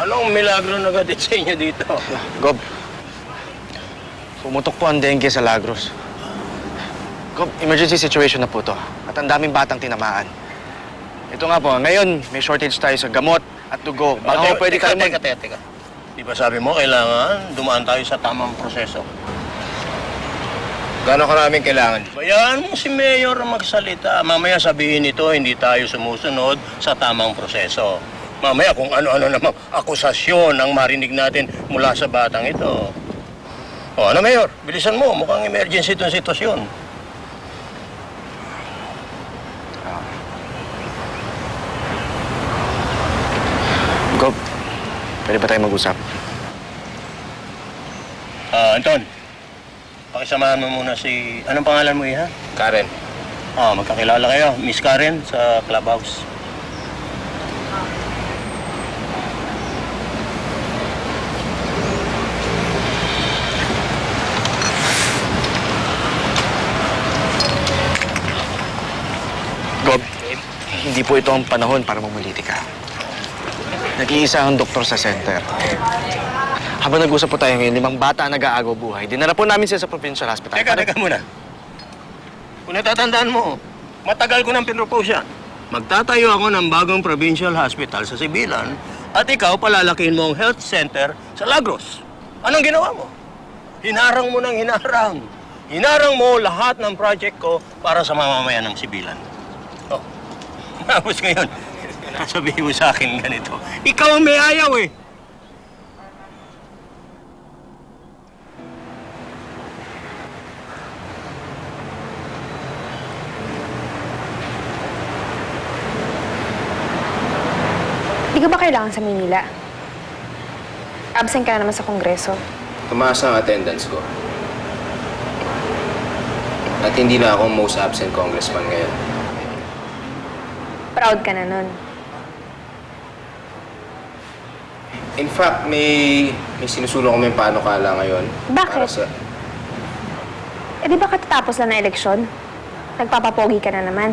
Anong milagro nagatid sa inyo dito? Gob, pumutok po ang dengue sa Lagros. Gob, emergency situation na po to. At ang daming batang tinamaan. Ito nga po, ngayon may shortage tayo sa gamot at dugo. Baka po pwede teka, kayo mag... teka, teka, teka. Di ba sabi mo, kailangan dumaan tayo sa tamang proseso? Gano'ng karaming kailangan? Bayaan mo si Mayor ang magsalita. Mamaya sabihin ito, hindi tayo sumusunod sa tamang proseso. Mamaya kung ano-ano namang akusasyon ang marinig natin mula sa batang ito. O ano, Mayor? Bilisan mo. Mukhang emergency itong sitwasyon. Gob, pwede ba tayo mag-usap? Ah, Anton. Pakisamahan mo muna si... Anong pangalan mo, Iha? Karen, Ah, magkakilala kayo. Miss Karen sa clubhouse. Gob, hindi po ito ang panahon para mamalitika. Nag-iisa ang doktor sa center. Habang nag-usap po tayo ngayon, limang bata ang nag-aagaw buhay. Dinala po namin sila sa provincial hospital. Teka, teka muna. Kung natatandaan mo, matagal ko nang pinropose yan. Magtatayo ako ng bagong provincial hospital sa Sibilan at ikaw palalakihin mo ang health center sa Lagros. Anong ginawa mo? Hinarang mo ng hinarang. Hinarang mo lahat ng project ko para sa mamamayan ng Sibilan. Oh. Tapos ngayon, sabihin mo sa akin ganito, ikaw ang may ayaw eh. Di ka ba kailangan sa Manila? Absent ka na naman sa kongreso. tumaas ang attendance ko. At hindi na ako most absent congressman ngayon. Proud ka na nun. In fact, may, may sinusulong kami panukala ngayon. Bakit? Para sa, Eh di ba katatapos lang ng eleksyon? Nagpapapogi ka na naman.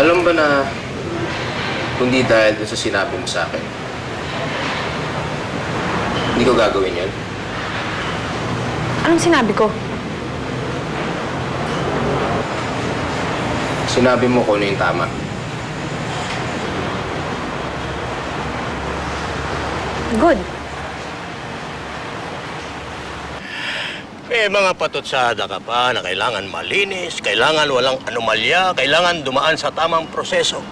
alam ba na kundi dahil dun sa sinabi mo sa akin, hindi ko gagawin yun? Anong sinabi ko? Sinabi mo kung ano yung tama. Good. May mga patutsada ka pa na kailangan malinis, kailangan walang anomalya, kailangan dumaan sa tamang proseso.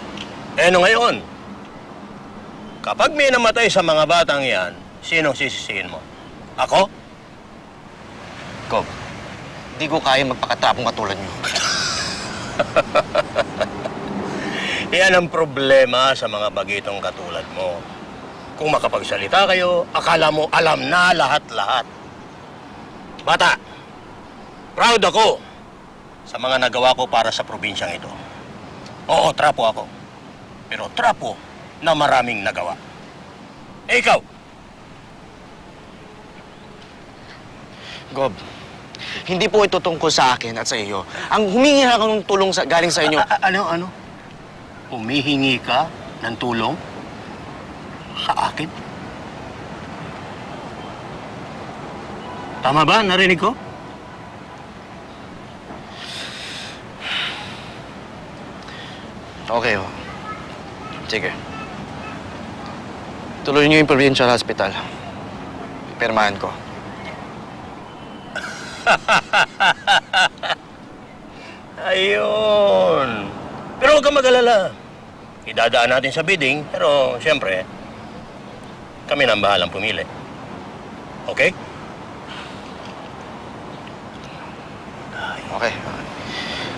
Eh ano ngayon? Kapag may namatay sa mga batang yan, sinong sisisihin mo? Ako? Gob, hindi ko kaya magpakatapong katulad niyo. Yan ang problema sa mga bagitong katulad mo. Kung makapagsalita kayo, akala mo alam na lahat-lahat. Bata, proud ako sa mga nagawa ko para sa probinsyang ito. Oo, trapo ako. Pero trapo na maraming nagawa. Eh, ikaw, Gob, hindi po ito tungkol sa akin at sa iyo. Ang humingi ako ng tulong sa, galing sa inyo. A- a- ano, ano? Humihingi ka ng tulong sa akin? Tama ba? Narinig ko? Okay, ho. Sige. Tuloy niyo yung provincial hospital. Pirmahan ko. Ayun. Pero huwag kang mag-alala. Idadaan natin sa bidding, pero siyempre, kami na ang bahalang pumili. Okay? Okay.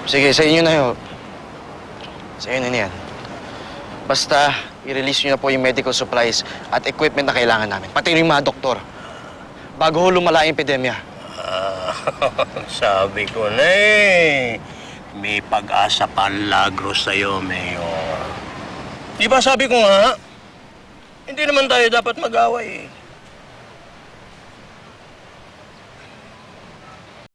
Sige, sa inyo na yun. Sa inyo na yan. Basta, i-release nyo na po yung medical supplies at equipment na kailangan namin. Pati yung mga doktor. Bago ho lumala yung epidemya. Ah, sabi ko na eh. May pag-asa pa ang lagros sa'yo, Mayor. Di ba sabi ko nga, hindi naman tayo dapat mag-away eh.